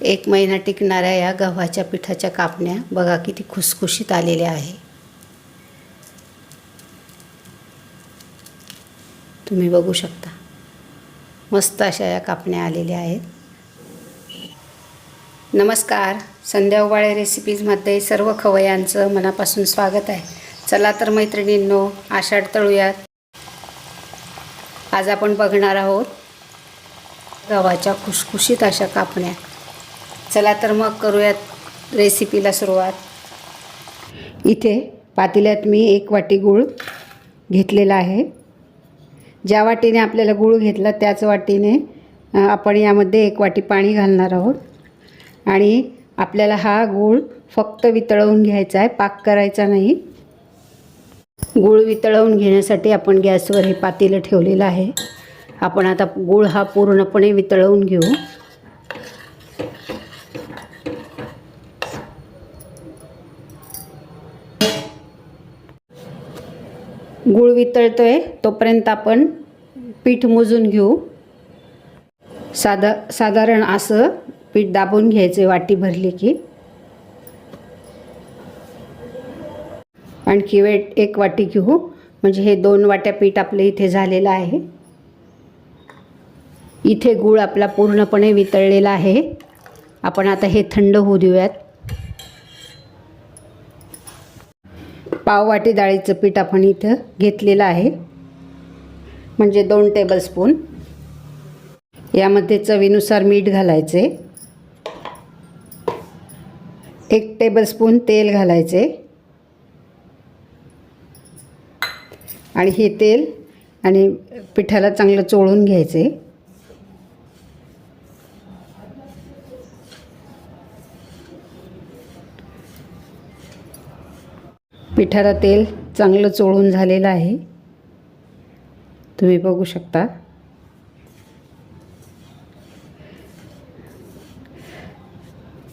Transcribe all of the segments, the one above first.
एक महिना टिकणाऱ्या या गव्हाच्या पिठाच्या कापण्या बघा किती खुसखुशीत आलेल्या आहे. तुम्ही बघू शकता. मस्त अशा या कापण्या आलेल्या आहेत. नमस्कार. संध्या उबाळे रेसिपीजमध्ये सर्व खवयांचं मनापासून स्वागत आहे. चला तर मैत्रिणींनो आषाढ तळूयात. आज आपण बघणार आहोत गव्हाच्या खुशखुशीत अशा कापण्या. चला तर मग करूयात रेसिपीला सुरुवात. इथे पातेल्यात मी एक वाटी गूळ घेतलेला आहे. ज्या वाटीने आपल्याला गूळ घेतला त्याच वाटीने आपण यामध्ये एक वाटी पाणी घालणार आहोत. आणि आपल्याला हा गूळ फक्त वितळवून घ्यायचा आहे पाक करायचा नाही. गूळ वितळवून घेण्यासाठी आपण गॅसवर हे पातेलं ठेवलेलं आहे. आपण आता गूळ हा पूर्णपणे वितळवून घेऊ. गूळ आहे तोपर्यंत आपण पीठ मोजून घेऊ. साधा साधारण असं पीठ दाबून घ्यायचं वाटी भरली की. आणखी वेट एक वाटी घेऊ. म्हणजे हे दोन वाट्या पीठ आपलं इथे झालेलं आहे. इथे गूळ आपला पूर्णपणे वितळलेला आहे. आपण आता हे थंड होऊ देऊयात. पाववाटी डाळीचं पीठ आपण इथं घेतलेलं आहे. म्हणजे दोन टेबलस्पून यामध्ये चवीनुसार मीठ घालायचे. एक टेबलस्पून तेल घालायचे. आणि हे तेल आणि पिठाला चांगलं चोळून घ्यायचे. पिठाला तेल चांगलं चोळून झालेलं आहे. तुम्ही बघू शकता.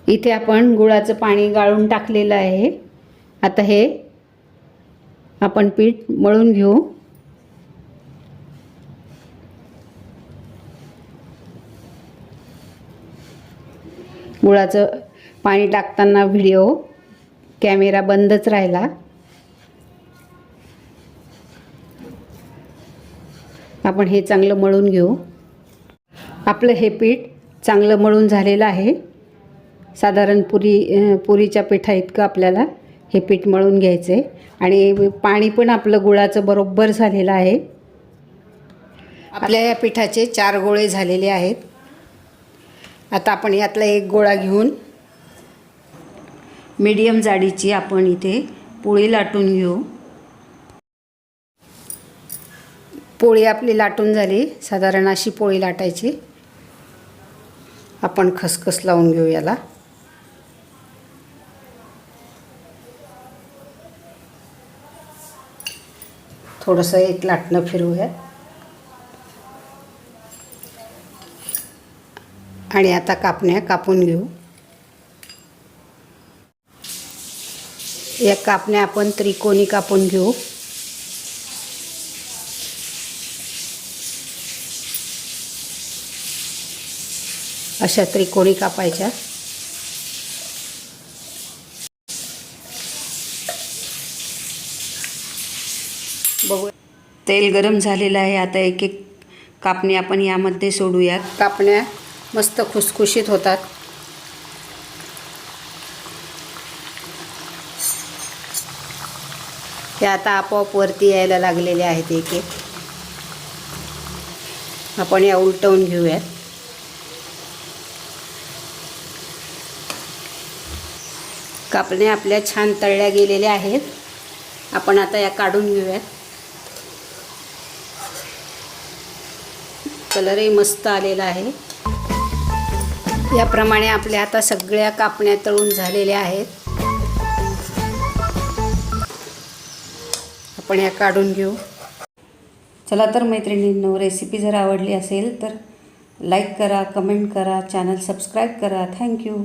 इथे आपण गुळाचं पाणी गाळून टाकलेलं आहे. आता हे आपण पीठ मळून घेऊ. गुळाचं पाणी टाकताना व्हिडिओ कॅमेरा बंदच राहिला. आपण हे चांगलं मळून घेऊ. आपलं हे पीठ चांगलं मळून झालेलं आहे. साधारण पुरी पुरीच्या पिठा इतकं आपल्याला हे पीठ मळून घ्यायचं आहे आणि पाणी पण आपलं गुळाचं बरोबर झालेलं आहे. आपल्या या पिठाचे चार गोळे झालेले आहेत. आता आपण यातला एक गोळा घेऊन मीडियम जाडीची आपण इथे पोळी लाटून घेऊ. पोळी आपली लाटून झाली. साधारण अशी पोळी लाटायची. आपण खसखस लावून घेऊ याला. थोडंसं एक लाटणं फिरवूया. आणि आता कापण्या कापून घेऊ. या कापण्या आपण त्रिकोणी कापून घेऊ. अशा त्रिकोणी कापायच्या. बघू तेल गरम झालेलं आहे. आता एक एक कापणी आपण यामध्ये सोडूयात. कापण्या मस्त खुसखुशीत होतात. हे आता आपोआप वरती यायला लागलेले आहेत एक एक. आपण या उलटवून घेऊयात. कापण्या आपल्या छान तळल्या गेलेल्या आहेत. आपण आता या काढून घेऊयात. कलरही मस्त आलेला आहे. याप्रमाणे आपल्या आता सगळ्या कापण्या तळून झालेल्या आहेत. आपण या काढून घेऊ. चला तर मैत्रिणींनो रेसिपी जर आवडली असेल तर लाईक करा कमेंट करा चॅनल सबस्क्राईब करा. थँक्यू